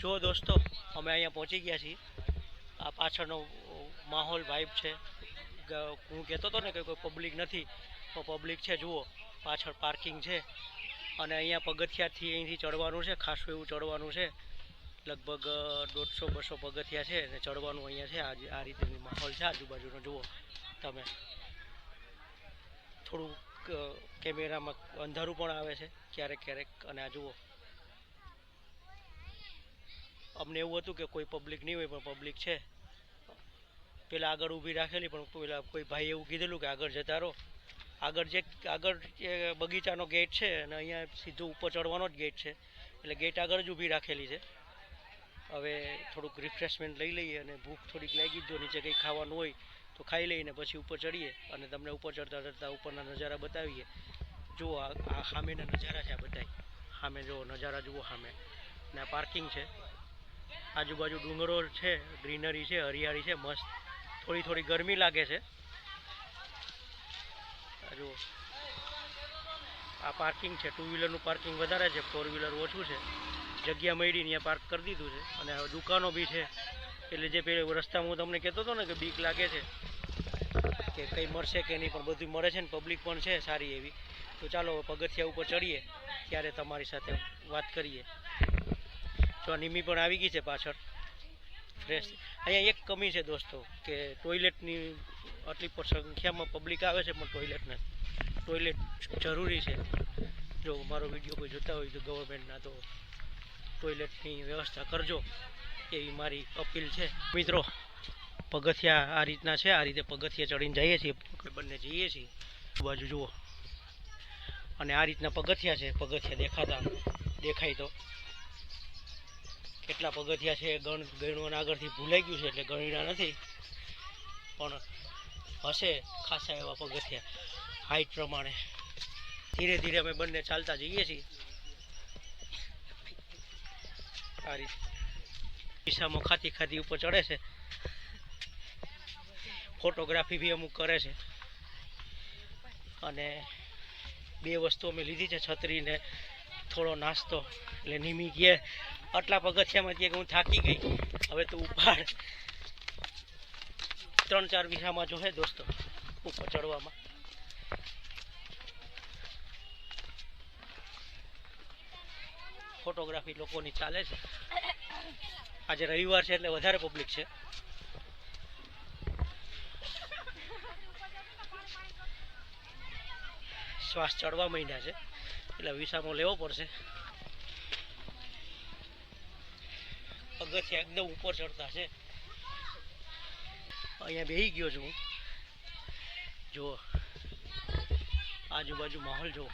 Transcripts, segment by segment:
જો દોસ્તો, અમે અહીંયા પહોંચી ગયા છીએ. આ પાછળનો માહોલ વાઇબ છે. હું કહેતો હતો ને કે કોઈ પબ્લિક નથી તો પબ્લિક છે, જુઓ. પાછળ પાર્કિંગ છે. અને અહીંયા પગથિયાથી અહીંથી ચડવાનું છે, ખાસું એવું ચડવાનું છે. લગભગ દોઢસો, બસો પગથિયા છે અને ચડવાનું અહીંયા છે. આજે આ રીતે માહોલ છે આજુબાજુનો, જુઓ તમે. થોડુંક કેમેરામાં અંધારું પણ આવે છે, ક્યારેક ક્યારેક, અને આ જુઓ. અમને એવું હતું કે કોઈ પબ્લિક નહીં હોય, પણ પબ્લિક છે. પેલા આગળ ઊભી રાખેલી, પણ પેલા કોઈ ભાઈ એવું કીધેલું કે આગળ જતા રહો. આગળ જે આગળ જે બગીચાનો ગેટ છે, અને અહીંયા સીધું ઉપર ચડવાનો જ ગેટ છે. એટલે ગેટ આગળ જ ઊભી રાખેલી છે. હવે થોડુંક રિફ્રેશમેન્ટ લઈ લઈએ અને ભૂખ થોડીક લાગી જ નીચે કંઈ ખાવાનું હોય, તો ખાઈ લઈને પછી ઉપર ચડીએ અને તમને ઉપર ચડતા ચડતા ઉપરના નજારા બતાવીએ. જુઓ આ સામેના નજારા છે આ બધાય. સામે જુઓ નજારા જુઓ સામે. ને આ પાર્કિંગ છે. આજુબાજુ ડુંગરો છે, ગ્રીનરી છે, હરિયાળી છે, મસ્ત. થોડી થોડી ગરમી લાગે છે. જુઓ. આ પાર્કિંગ છે. ટુ વ્હીલરનું પાર્કિંગ વધારે છે. ફોર વ્હીલર ઓછું છે. જગ્યા મળી ત્યાં પાર્ક કરી દીધું છે. અને દુકાનો બી છે. એટલે જે પેલો રસ્તામાં હું તમને કહેતો હતો ને કે બીક લાગે છે કે કંઈ મળશે કે નહીં પણ બધું મળે છે ને પબ્લિક પણ છે સારી એવી. તો ચાલો પગથિયા ઉપર ચડીએ. ત્યારે તમારી સાથે વાત કરીએ. જો નિમી પણ આવી ગઈ છે પાછળ. ફ્રેશ અહીંયા એક કમી છે દોસ્તો, કે ટોયલેટની આટલી સંખ્યામાં પબ્લિક આવે છે, પણ ટોયલેટ નથી ટોયલેટ જરૂરી છે. જો મારો વીડિયો કોઈ જોતા હોય તો ગવર્મેન્ટના તો ટોયલેટની વ્યવસ્થા કરજો. એવી મારી અપીલ છે. મિત્રો, પગથિયા આ રીતના છે, આ રીતે પગથિયા ચડીને જઈએ છીએ. બંને જઈએ છીએ. બાજુ જુઓ. અને આ રીતના પગથિયા છે. પગથિયા દેખાતા. દેખાય તો. કેટલા પગથિયા છે ગણ ગણવાનું આગળથી ભૂલાઈ ગયું છે એટલે ગણ્યા નથી. પણ હશે ખાસા એવા પગથિયા હાઈટ પ્રમાણે. ધીરે ધીરે અમે બંને ચાલતા જઈએ છીએ. રીતે દિશામાં ખાતી ખાતી ઉપર ચડે છે. ફોટોગ્રાફી બી અમુક કરે છે. અને બે વસ્તુ અમે લીધી છે, છત્રીને થોડો નાસ્તો. એટલે નિમી કહે આટલા પગથિયામાં કે હું થાકી ગઈ. હવે તો ઉપાડ. ત્રણ ચાર વીઘામાં જો હે દોસ્તો, ઉપર ચડવામાં. ફોટોગ્રાફી લોકોની ચાલે છે. આજે રવિવાર છે એટલે વધારે પબ્લિક છે. શ્વાસ ચડવા માંડ્યા છે. એટલે વિસામો લેવો પડશે. પગથિયા એકદમ ઉપર ચડતા છે. અહીંયા બેહી ગયો છું જુઓ. આજુબાજુ માહોલ જુઓ.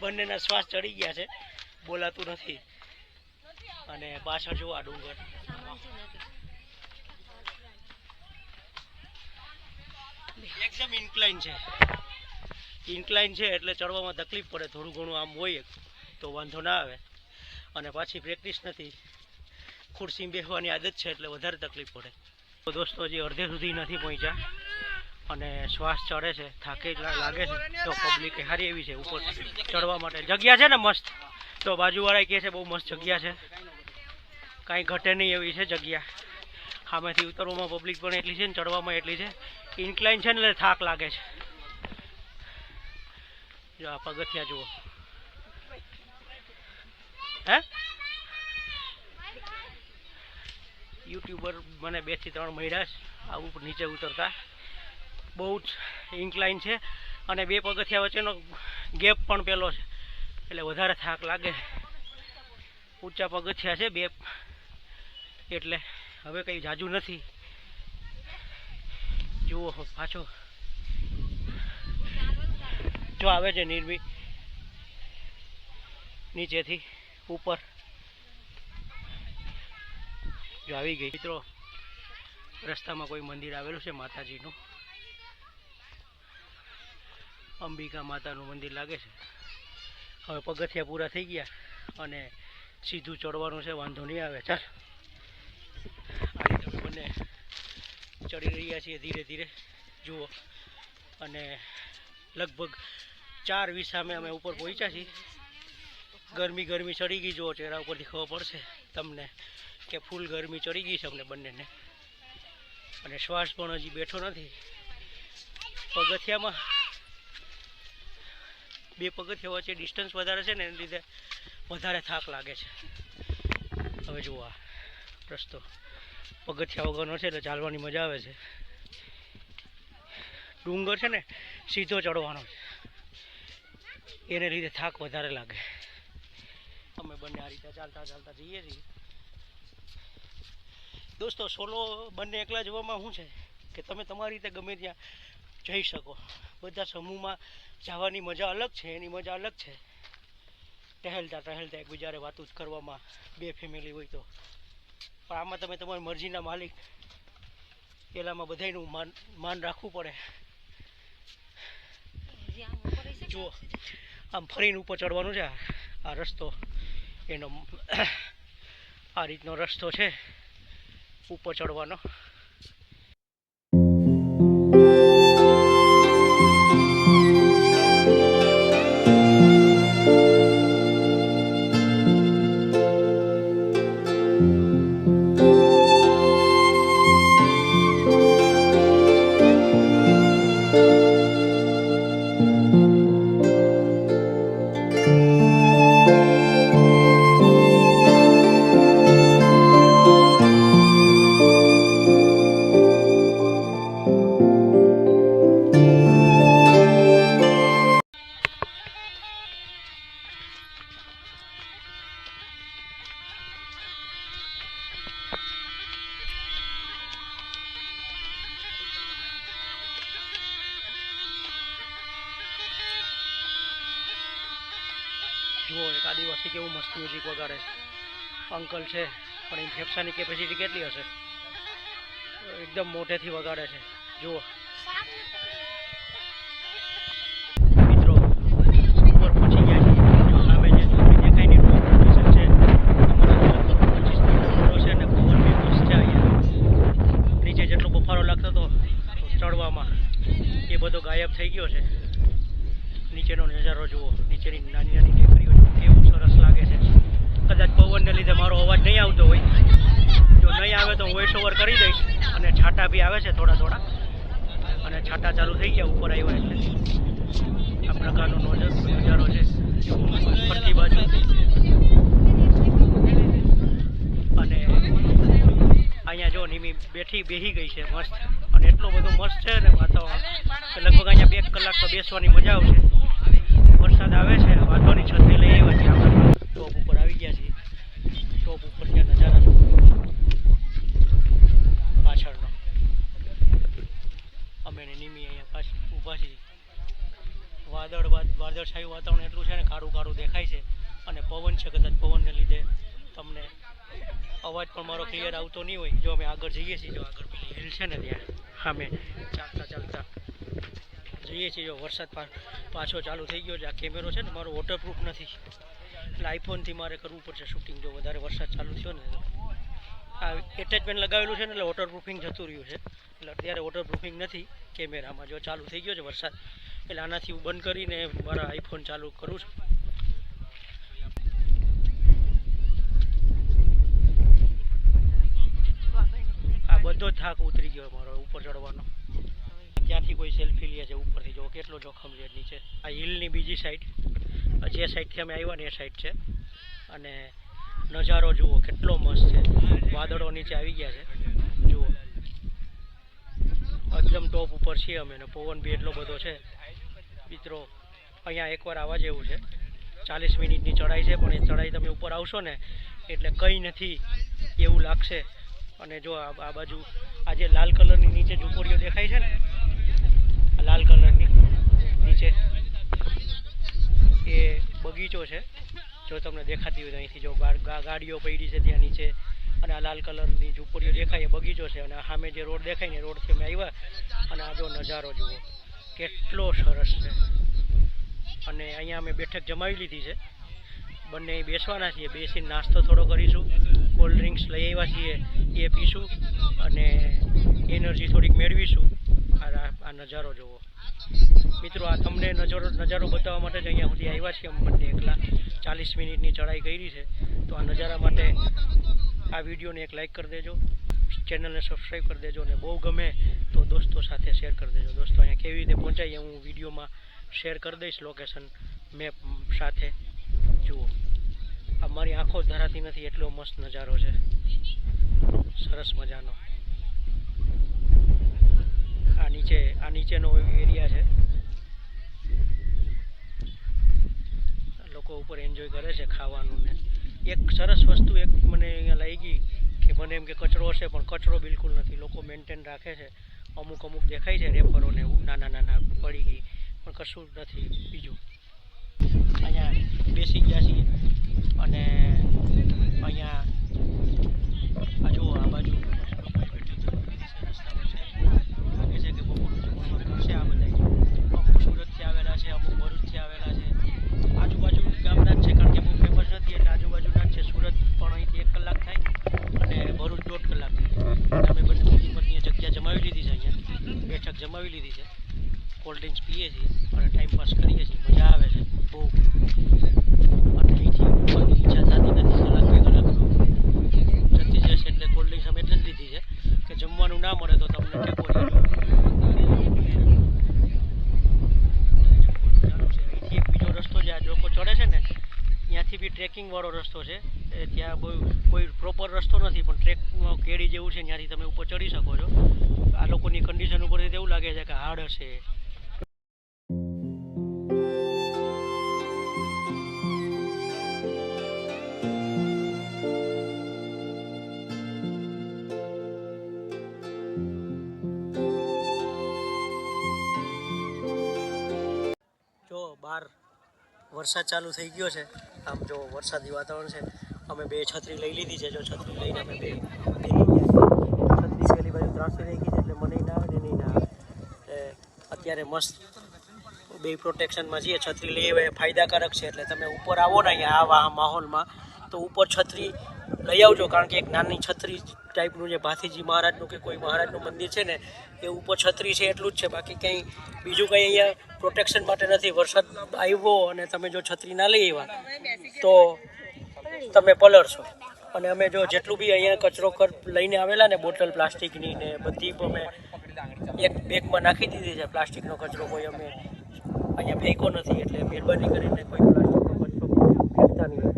બંનેના શ્વાસ ચડી ગયા છે. બોલાતું નથી. અને પાછળ જુઓ આ ડુંગર. એકદમ ઇન્કલાઇન છે. ઇન્કલાઇન છે એટલે ચડવામાં તકલીફ પડે, થોડું ઘણું આમ હોય, તો વાંધો ના આવે. અને પાછી પ્રેક્ટિસ નથી. ખુરશી બેસવાની આદત છે એટલે વધારે તકલીફ પડે. તો દોસ્તો, હજી અડધે સુધી નથી પહોંચ્યા. અને શ્વાસ ચડે છે, થાકે લાગે છે, તો પબ્લિક સારી એવી છે, ઉપર ચડવા માટે. જગ્યા છે ને મસ્ત? તો બાજુવાળા કહે છે, બહુ મસ્ત જગ્યા છે. કાંઈ ઘટે નહીં એવી છે જગ્યા. સામેથી ઉતરવામાં પબ્લિક પણ એટલી છે ને, ચડવામાં એટલી છે. ઇન્કલાઇન છે ને એટલે થાક લાગે છે. જો આ પગથિયા જુઓ. હે? યુટ્યુબર મને બેથી ત્રણ મહિના આ ઉપર નીચે ઉતરતા. બહુ જ ઇન્કલાઇન છે અને બે પગથિયા વચ્ચેનો ગેપ પણ પેલો છે. એટલે વધારે થાક લાગે. ઊંચા પગથિયા છે બે. એટલે હવે કંઈ જાજુ નથી. જુઓ પાછો. જો આવે છે નિર્મી નીચેથી ઉપર. જો આવી ગઈ. મિત્રો, રસ્તામાં કોઈ મંદિર આવેલું છે માતાજીનું? અંબિકા માતાનું મંદિર લાગે છે. હવે પગથિયા પૂરા થઈ ગયા અને સીધું ચડવાનું છે, વાંધો નહીં આવે. ચાલ. આ રીતે બંને ચડી રહ્યા છીએ ધીરે ધીરે. જુઓ. અને લગભગ ચાર વીસામે અમે ઉપર પહોંચ્યા છીએ. ગરમી ગરમી ચડી ગઈ, જુઓ ચહેરા ઉપરથી ખબર પડશે તમને કે ફૂલ ગરમી ચડી ગઈ છે અમને બંનેને. અને શ્વાસ પણ હજી બેઠો નથી. પગથિયામાં બે પગથિયા વચ્ચે ડિસ્ટન્સ વધારે છે ને, એને લીધે વધારે થાક લાગે છે. હવે જુઓ આ રસ્તો. પગથિયા વગરનો છે એટલે ચાલવાની મજા આવે છે. ડુંગર છે ને, સીધો ચડવાનો છે. એને લીધે થાક વધારે લાગે. અમે બંને આ રીતે ચાલતા ચાલતા જઈએ છીએ. દોસ્તો, સોલો બંને એકલા જવામાં શું છે? કે તમે તમારી રીતે ગમે ત્યાં જઈ શકો. બધા સમૂહમાં જવાની મજા અલગ છે, એની મજા અલગ છે. ટહેલતા ટહેલતા એકબીજાને વાતો જ કરવામાં બે ફેમિલી હોય તો. પણ આમાં તમે તમારી મરજીના માલિક. પેલામાં બધાયનું માન માન રાખવું પડે. જુઓ આમ ફરીને ઉપર ચડવાનું છે. આ રસ્તો એનો આ રીતનો રસ્તો છે. ઉપર ચડવાનો. મ્યુઝિક વગાડે. અંકલ છે, પણ એની ફેફસાની કેપેસિટી કેટલી હશે? એકદમ મોટેથી વગાડે છે. જુઓ. જેટલો બફારો લાગતો હતો ચડવામાં એ બધો ગાયબ થઈ ગયો છે. નીચેનો નજારો જુઓ. નીચેની નાની નાની ટેકરીઓ કેવું સરસ લાગે છે. કદાચ પવનને લીધે મારો અવાજ નહીં આવતો હોય. જો નહીં આવે તો વોઇસ ઓવર કરી દઈશ. અને છાંટા બી આવે છે થોડા થોડા. અને છાંટા ચાલુ થઈ ગયા, ઉપર આવ્યા એટલે. આ પ્રકારનો નજર છે. ફરતી બાજુ. અને અહીંયા જો નિમી બેઠી બેહી ગઈ છે, મસ્ત. અને એટલો બધો મસ્ત છે ને વાતાવરણ. કે લગભગ અહીંયા બે કલાક તો બેસવાની મજા આવશે. વરસાદ આવે છે વાતોની છત્રી લઈ આવ્યા છીએ આપણે. ટોપ ઉપર આવી ગયા છીએ. ટોપ ઉપર ત્યાં નજારા પાછળનો. અમે નિમી અહીંયા પાછળ ઊભા છીએ. વાદળ વાદળ વાદળછાયું વાતાવરણ એટલું છે ને કાળું કાળું દેખાય છે. અને પવન છે, કદાચ પવનને લીધે. તમને અવાજ પણ મારો ક્લિયર આવતો નહીં હોય. જો અમે આગળ જઈએ છીએ, જો આગળ પેલી હિલ છે ને ત્યાં સામે ચાલતા ચાલતા જઈએ છીએ, જો વરસાદ પાછો ચાલુ થઈ ગયો છે. આ કેમેરો છે ને, મારો વોટરપ્રૂફ નથી. એટલે આઈફોનથી મારે કરવું પડશે શૂટિંગ જો વધારે વરસાદ ચાલુ થયો ને, આ એટેચમેન્ટ લગાવેલું છે ને, એટલે વોટરપ્રૂફિંગ જતું રહ્યું છે. એટલે અત્યારે વોટરપ્રૂફિંગ નથી કેમેરામાં જો ચાલુ થઈ ગયો છે વરસાદ, એટલે આનાથી હું બંધ કરીને મારા આઈફોન ચાલુ કરું છું. જ થાક ઉતરી ગયો મારો ઉપર ચડવાનો. ક્યાંથી કોઈ સેલ્ફી લે છે ઉપરથી? જો કેટલો જોખમ છે નીચે. આ હિલની બીજી સાઈડ જે સાઈડથી અમે આવ્યા ને એ સાઈડ છે. અને નજારો જુઓ, કેટલો મસ્ત છે. વાદળો નીચે આવી ગયા છે. જુઓ. એકદમ ટોપ ઉપર છીએ અમે ને પવન બી એટલો બધો છે. મિત્રો, અહીંયા એકવાર આવવા જેવું છે. ચાલીસ મિનિટની ચડાઈ છે, પણ એ ચડાઈ તમે ઉપર આવશો ને, એટલે કંઈ નથી એવું લાગશે. અને જો આ બાજુ આ જે લાલ કલરની નીચે ઝૂંપડીઓ દેખાય છે ને લાલ કલરની નીચે એ બગીચો છે. જો તમને દેખાતી હોય અહીંથી જો ગાડીઓ પડી છે ત્યાં નીચે અને આ લાલ કલરની ઝૂંપડીઓ દેખાય, એ બગીચો છે. અને સામે જે રોડ દેખાય ને રોડથી અમે આવ્યા અને આ જો નજારો જુઓ. કેટલો સરસ છે. અને અહીંયા અમે બેઠક જમાવી લીધી છે. બંને બેસવાના છીએ. બેસીને નાસ્તો થોડો કરીશું. કોલ્ડ ડ્રિંક્સ લઈ આવ્યા છીએ. એ પીશું અને એનર્જી થોડીક મેળવીશું. આ નજારો જુઓ. મિત્રો, આ તમને નજારો નજારો બતાવવા માટે જ અહીંયા સુધી આવ્યા છીએ. અમે બંને એકલા. ચાલીસ મિનિટની ચડાઈ કરી છે. તો આ નજારા માટે આ વિડીયોને એક લાઈક કરી દેજો. ચેનલને સબસ્ક્રાઈબ કરી દેજો અને બહુ ગમે તો દોસ્તો સાથે શેર કરી દેજો. દોસ્તો, અહીંયા કેવી રીતે પહોંચાઈએ હું વિડીયોમાં શેર કરી દઈશ લોકેશન મેપ સાથે. જુઓ. મારી આંખો ધરાતી નથી, એટલો મસ્ત નજારો છે. સરસ મજાનો. આ નીચે, આ નીચેનો એરિયા છે. લોકો ઉપર એન્જોય કરે છે ખાવાનું ને. એક સરસ વસ્તુ એક મને અહીંયા લાગી કે મને એમ કે કચરો હશે, પણ કચરો બિલકુલ નથી. લોકો મેન્ટેન રાખે છે. અમુક અમુક દેખાય છે રેપરો ને એવું નાના નાના પડી ગઈ. પણ કશું નથી. બીજું. અહીંયા બેસી ગયા છીએ. અને અહીંયા આ જુઓ આ બાજુ રસ્તા વચ્ચે લાગે છે કે બપોરનું જમવાનું કરશે આ બધા અમુક સુરતથી આવેલા છે અમુક ભરૂચથી આવેલા છે આજુબાજુ ગામના જ છે કારણ કે બહુ ફેમસ નથી એટલે આજુબાજુના જ છે સુરત પણ અહીંથી એક કલાક થાય અને ભરૂચ દોઢ કલાક થાય અમે બંને પતિ પત્નીએ જગ્યા જમાવી લીધી છે અહીંયા બેઠક જમાવી લીધી છે કોલ્ડ ડ્રિંક્સ પીએ છીએ અને ટાઈમ પાસ કરીએ છીએ મજા આવે છે બહુ અને અહીંથી ઉપરની ઈચ્છા થતી નથી કલાક બે કલાકનો જતી જશે એટલે કોલ્ડ ડ્રિંક્સ અમે એટલે જ લીધી છે કે જમવાનું ના મળે તો તમને ટેકો રહેજો ચાલુ છે અહીંથી એક બીજો રસ્તો છે આ લોકો ચડે છે ને ત્યાંથી બી ટ્રેકિંગ વાળો રસ્તો છે. ત્યાં બહુ કોઈ પ્રોપર રસ્તો નથી, પણ ટ્રેક કેડી જેવું છે, ત્યાંથી તમે ઉપર ચડી શકો છો. આ લોકોની કન્ડિશન ઉપરથી એવું લાગે છે કે હાર્ડ હશે. વરસાદ ચાલુ થઈ ગયો છે. આમ જો વરસાદી વાતાવરણ છે. અમે બે છત્રી લઈ લીધી છે. જો છત્રી લઈને અમે બે છત્રી પેલી બાજુ ત્રણસો થઈ ગઈ છે એટલે મને ના આવે ને નહીં ના આવે. અત્યારે મસ્ત બે પ્રોટેક્શનમાં છીએ. છત્રી લઈ એ ફાયદાકારક છે. એટલે તમે ઉપર આવો ને અહીંયા આવા માહોલમાં, તો ઉપર છત્રી લઈ આવજો. કારણ કે એક નાની છત્રી ટાઈપનું જે ભાથીજી મહારાજનું કે કોઈ મહારાજનું મંદિર છે ને, એ ઉપર છત્રી છે એટલું જ છે, બાકી કંઈ બીજું કંઈ અહીંયા પ્રોટેક્શન માટે નથી. વરસાદ આવ્યો અને તમે જો છત્રી ના લઈ આવ્યા, તો તમે પલળશો. અને અમે જો જેટલું બી અહીંયા કચરો કર લઈને આવેલા ને બોટલ, પ્લાસ્ટિકની ને બધી અમે એક બેગમાં નાખી દીધી છે. પ્લાસ્ટિકનો કચરો કોઈ અમે અહીંયા ફેંકો નથી, એટલે મહેરબાની કરીને કોઈ પ્લાસ્ટિકનો કચરો ફેંકતા નહીં.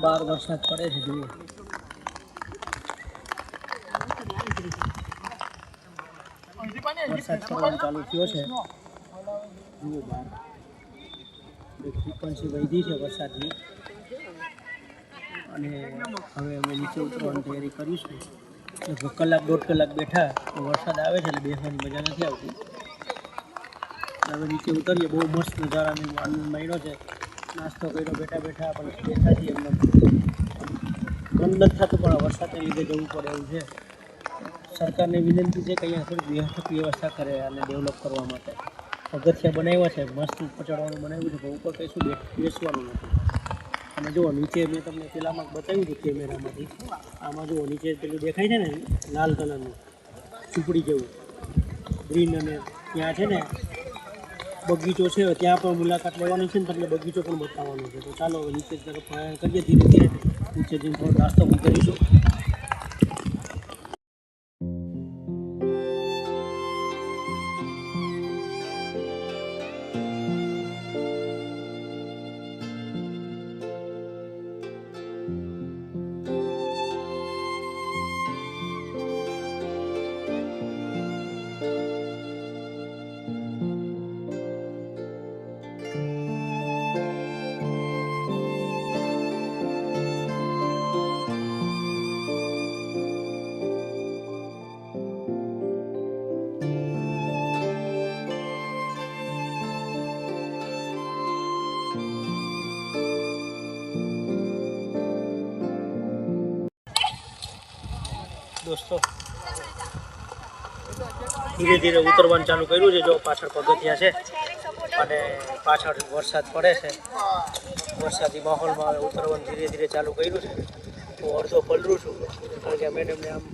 બહાર વરસાદ પડે છે, જુઓ. વરસાદ પડવાનું ચાલુ થયો છે. જુઓ બાર. ફ્રીક્વન્સી વધી છે વરસાદની. અને હવે અમે નીચે ઉતરવાની તૈયારી કરીશું. લગભગ કલાક દોઢ કલાક બેઠા તો વરસાદ આવે છે એટલે બેસવાની મજા નથી આવતી. હવે નીચે ઉતરીએ. બહુ મસ્ત નજારાનો આનંદ માણ્યો છે. નાસ્તો કર્યો, બેઠા બેઠા પણ બેઠા છીએ એમને મન નથી થતું પણ વરસાદને લીધે જવું પડે એવું છે. સરકારને વિનંતી છે કે અહીંયા થોડી વ્યવસ્થિત વ્યવસ્થા કરે આને ડેવલપ કરવા માટે. પગથિયા બનાવ્યા છે, મસ્ત ઉપચડવાનું બનાવ્યું છે, પણ ઉપર કંઈ શું બેસવાનું નથી. અને જુઓ, નીચે મેં તમને પેલામાં બતાવ્યું હતું કેમેરામાંથી. આમાં જુઓ, નીચે પેલું દેખાય છે ને, લાલ કલરનું ઝૂંપડી જેવું. ગ્રીન અને ત્યાં છે ને બગીચો છે, ત્યાં પણ મુલાકાત લેવાની છે ને એટલે બગીચો પણ બતાવવાનો છે. તો ચાલો નીચે તરફ કરીએ, ધીરે ધીરે નીચે જઈને થોડો નાસ્તો કરીશું. ધીરે ધીરે ઉતરવાનું ચાલુ કર્યું છે. જો પાછળ પગથિયા છે અને પાછળ વરસાદ પડે છે. વરસાદી માહોલમાં હવે ઉતરવાનું ધીરે ધીરે ચાલુ કર્યું છે. હું અડધો પલરું છું કારણ કે મેડમને આમ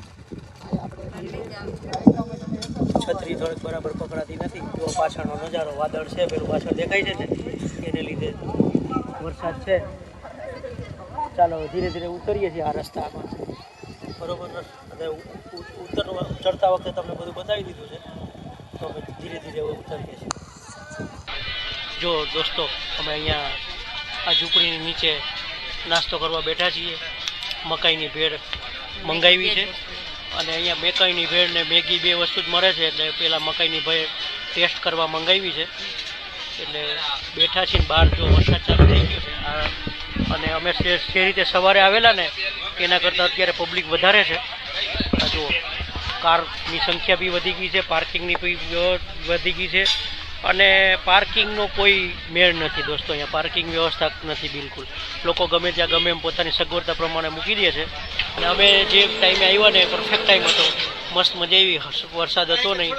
છત્રી થોડીક બરાબર પકડાતી નથી. જો પાછળનો નજારો વાદળ છે, પેલું પાછળ દેખાય છે ને, એને લીધે વરસાદ છે. ચાલો ધીરે ધીરે ઉતરીએ છીએ આ રસ્તામાં બરોબર અને ઉ- ઉ- ચડતા વખતે તમને બધું બતાવી દીધું છે. તો અમે ધીરે ધીરે ઉતરીએ છીએ. જો દોસ્તો, અમે અહીંયા આ ઝૂંપડીની નીચે નાસ્તો કરવા બેઠા છીએ. મકાઈની ભેળ મંગાવી છે. અને અહીંયા મકાઈની ભેળ ને મેગી બે વસ્તુ જ મળે છે, એટલે પેલા મકાઈની ભેળ ટેસ્ટ કરવા મંગાવી છે. એટલે બેઠા છીએ બહાર જો વરસાદ ચાલુ થઈ ગયો છે. અને અમે જે રીતે સવારે આવેલા ને, એના કરતાં અત્યારે પબ્લિક વધારે છે. કારની સંખ્યા બી વધી ગઈ છે, પાર્કિંગની બી વધી ગઈ છે અને પાર્કિંગનો કોઈ મેળ નથી દોસ્તો, અહીંયા પાર્કિંગ વ્યવસ્થા નથી બિલકુલ. લોકો ગમે ત્યાં ગમે એમ પોતાની સગવડતા પ્રમાણે મૂકી દે છે. અને અમે જે ટાઈમે આવ્યા ને પરફેક્ટ ટાઈમ હતો. મસ્ત મજા આવી વરસાદ હતો નહીં.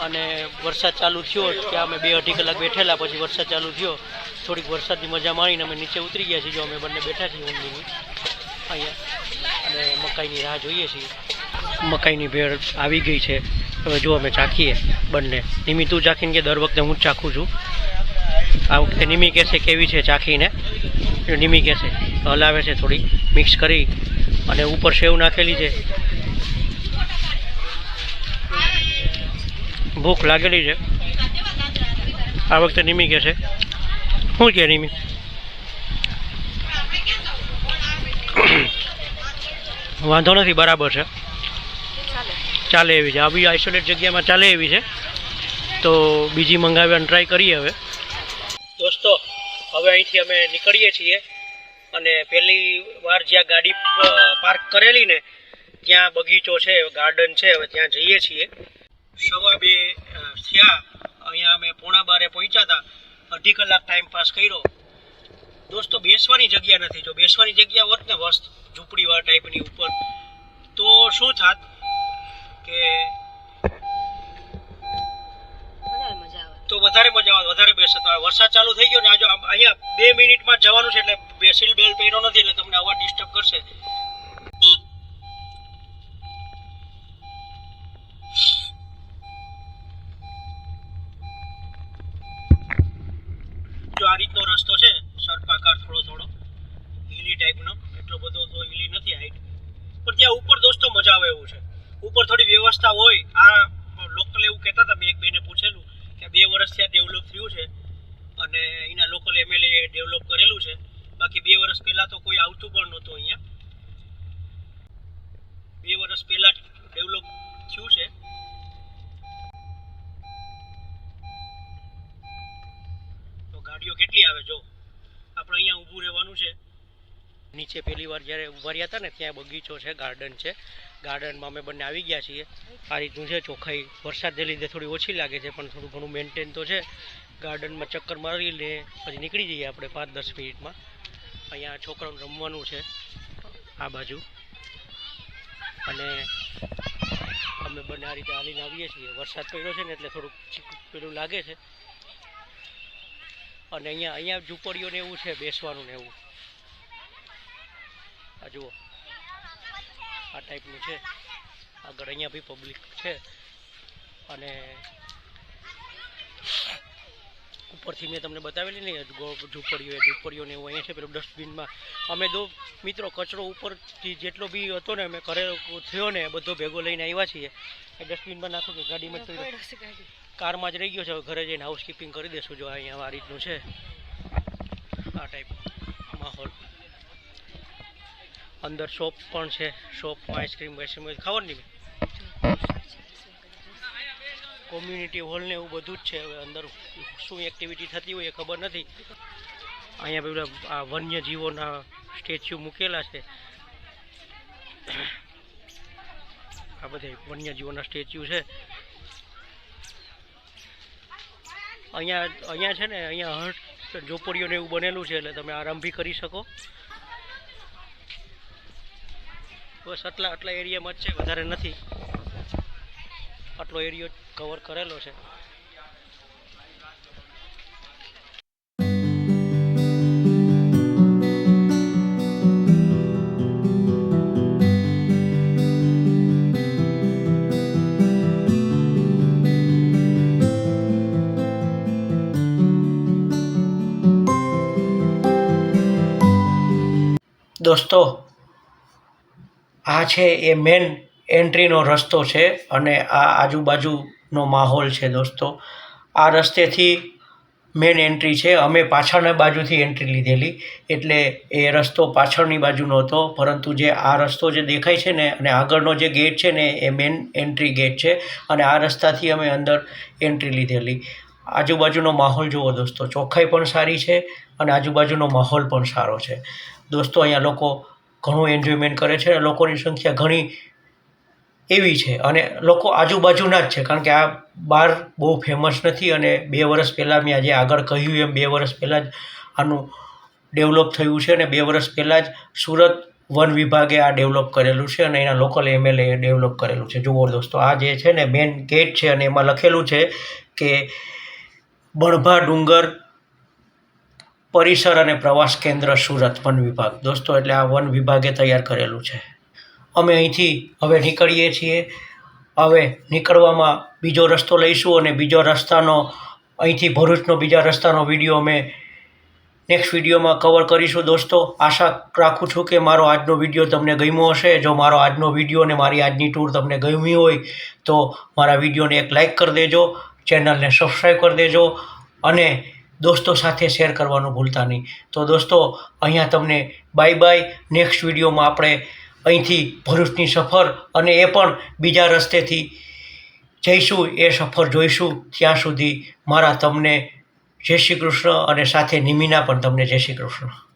અને વરસાદ ચાલુ થયો, ત્યાં અમે બે અઢી કલાક બેઠેલા, પછી વરસાદ ચાલુ થયો. થોડીક વરસાદની મજા માણીને અમે નીચે ઉતરી ગયા છીએ, જો અમે બંને બેઠા છીએ ઊંઘીની. અહીંયા. અને મકાઈની રાહ જોઈએ છીએ. મકાઈની ભેળ આવી ગઈ છે. હવે જો અમે ચાખીએ બંને. નિમી, તું ચાખીને કે દર વખતે હું જ ચાખું છું. આ વખતે નિમી કહેશે કેવી છે ચાખીને. નિમી કહેશે, હલાવે છે થોડી, મિક્સ કરી અને ઉપર સેવ નાખેલી છે. ભૂખ લાગેલી છે. આ વખતે નિમી કહેશે. શું કે નિમી? વાંધો નથી, બરાબર છે. ચાલે એવી છે. આવી આઇસોલેટ જગ્યામાં ચાલે એવી છે. તો બીજી મંગાવવાની ટ્રાય કરીએ હવે. દોસ્તો, હવે અહીંથી અમે નીકળીએ છીએ અને પહેલી વાર જ્યાં ગાડી પાર્ક કરેલી ને, ત્યાં બગીચો છે ગાર્ડન છે, હવે ત્યાં જઈએ છીએ. સવા બે થયા. અહીંયા અમે પોણા બારે પહોંચ્યા હતા. અઢી કલાક ટાઈમ પાસ કર્યો. દોસ્તો, બેસવાની જગ્યા નથી. જો બેસવાની જગ્યા હોત ને વસ્ત ઝૂંપડીવાળા ટાઈપની ઉપર, તો શું થાત? કે તો વધારે મજા આવે વધારે બેસે તો. વરસાદ ચાલુ થઈ ગયો ને આજે અહીંયા બે મિનિટમાં જવાનું છે એટલે બેસીલ બેલ પહેર્યો નથી એટલે તમને અવાજ ડિસ્ટર્બ કરશે જો આ રીતનો રસ્તો છે સર્પાકાર થોડો થોડો હિલી ટાઈપનો એટલો બધો તો હિલી નથી હાઈટ પણ ત્યાં ઉપર દોસ્તો મજા આવે એવું છે ઉપર થોડી વ્યવસ્થા હોય, આ લોકલ એવું કહેતા હતા, મેં એક બેને પૂછેલું કે બે વર્ષથી આ ડેવલપ થયું છે અને એના લોકલ એમએલએ ડેવલપ કરેલું છે. બાકી બે વર્ષ પહેલાં તો કોઈ આવતું પણ નહોતું અહીંયા. બે વર્ષ પહેલાં ડેવલપ થયું છે. તો ગાડીઓ કેટલી આવે જો? આપણે અહીંયા ઊભું રહેવાનું છે. નીચે પહેલી વાર જ્યારે ઊભા રહ્યા હતા ને, ત્યાં બગીચો છે ગાર્ડન છે. ગાર્ડનમાં અમે બંને આવી ગયા છીએ. આ રીતનું છે ચોખ્ખાઈ. વરસાદને લીધે થોડી ઓછી લાગે છે, પણ થોડું ઘણું મેન્ટેન તો છે. ગાર્ડનમાં ચક્કર મારી લે પછી નીકળી જઈએ આપણે પાંચ દસ મિનિટમાં. અહીંયા છોકરાઓને રમવાનું છે, આ બાજુ. અને અમે બંને આ રીતે હાલીને આવીએ છીએ. વરસાદ પડ્યો છે ને એટલે થોડુંક પેલું લાગે છે. અને અહીંયા અહીંયા ઝૂંપડીઓને એવું છે, બેસવાનું ને એવું. આ જુઓ. આ ટાઈપનું છે. આગળ અહીંયા બી પબ્લિક છે. અને ઉપરથી મેં તમને બતાવેલી ને ઝૂંપડીઓ એ ઝૂંપડીઓ ને એવું અહીંયા છે પેલું ડસ્ટબિનમાં અમે દો મિત્રો કચરો ઉપરથી જેટલો બી હતો ને અમે ઘરે થયો ને બધો ભેગો લઈને આવ્યા છીએ. એ ડસ્ટબિનમાં નાખો કે ગાડીમાં તો કારમાં જ રહી ગયો છે. હવે ઘરે જઈને હાઉસકીપિંગ કરી દેશું જો અહીંયા આ રીતનું છે. આ ટાઈપ માહોલ. અંદર શોપ પણ છે શોપમાં આઈસ્ક્રીમ વાઈસ્ક્રીમ ખબર નહીં કોમ્યુનિટી હોલ ને એવું બધું જ છે. હવે અંદર શું એક્ટિવિટી થતી હોય એ ખબર નથી. અહીંયા પેલા આ વન્યજીવોના સ્ટેચ્યુ મૂકેલા છે. આ બધે વન્યજીવોના સ્ટેચ્યુ છે. અહીંયા અહીંયા છે ને, અહીંયા હટ ઝોપડીઓને એવું બનેલું છે, એટલે તમે આરામ બી કરી શકો. બસ આટલા આટલા એરિયામાં જ છે વધારે નથી. આટલો એરિયો કવર કરેલો છે. દોસ્તો આ છે એ મેન એન્ટ્રીનો રસ્તો છે અને આ આજુબાજુનો માહોલ છે દોસ્તો. આ રસ્તેથી મેન એન્ટ્રી છે. અમે પાછળના બાજુથી એન્ટ્રી લીધેલી. એટલે એ રસ્તો પાછળની બાજુનો હતો. પરંતુ જે આ રસ્તો જે દેખાય છે ને અને આગળનો જે ગેટ છે ને એ મેન એન્ટ્રી ગેટ છે અને આ રસ્તાથી અમે અંદર એન્ટ્રી લીધેલી. આજુબાજુનો માહોલ જુઓ દોસ્તો. ચોખ્ખાઈ પણ સારી છે અને આજુબાજુનો માહોલ પણ સારો છે. દોસ્તો, અહીંયા લોકો ઘણું એન્જોયમેન્ટ કરે છે અને લોકોની સંખ્યા ઘણી એવી છે. અને લોકો આજુબાજુના જ છે, કારણ કે આ બાર બહુ ફેમસ નથી અને બે વર્ષ પહેલાં મેં આજે આગળ કહ્યું એમ, બે વર્ષ પહેલાં જ આનું ડેવલપ થયું છે અને બે વર્ષ પહેલાં જ સુરત વન વિભાગે આ ડેવલપ કરેલું છે અને એના લોકલ એમએલએ ડેવલપ કરેલું છે. જુઓ દોસ્તો, આ જે છે ને મેન ગેટ છે અને એમાં લખેલું છે કે બણભા ડુંગર પરિસર અને પ્રવાસ કેન્દ્ર સુરત વન વિભાગ. દોસ્તો, એટલે આ વન વિભાગે તૈયાર કરેલું છે. અમે અહીંથી હવે નીકળીએ છીએ. હવે નીકળવામાં બીજો રસ્તો લઈશું અને બીજો રસ્તાનો, અહીંથી ભરૂચનો બીજા રસ્તાનો વીડિયો અમે નેક્સ્ટ વિડીયોમાં કવર કરીશું. દોસ્તો, આશા રાખું છું કે મારો આજનો વીડિયો તમને ગમ્યો હશે. જો મારો આજનો વીડિયો અને મારી આજની ટૂર તમને ગમી હોય, તો મારા વિડીયોને એક લાઇક કરી દેજો, ચેનલને સબસ્ક્રાઈબ કરી દેજો અને દોસ્તો સાથે શેર કરવાનું ભૂલતા નહીં. તો દોસ્તો, અહીંયા તમને બાય બાય નેક્સ્ટ વિડીયોમાં આપણે અહીંથી ભરૂચની સફર અને એ પણ બીજા રસ્તેથી જઈશું, એ સફર જોઈશું. ત્યાં સુધી મારા તમને જય શ્રી કૃષ્ણ અને સાથે નિમિના પણ તમને જય શ્રી કૃષ્ણ.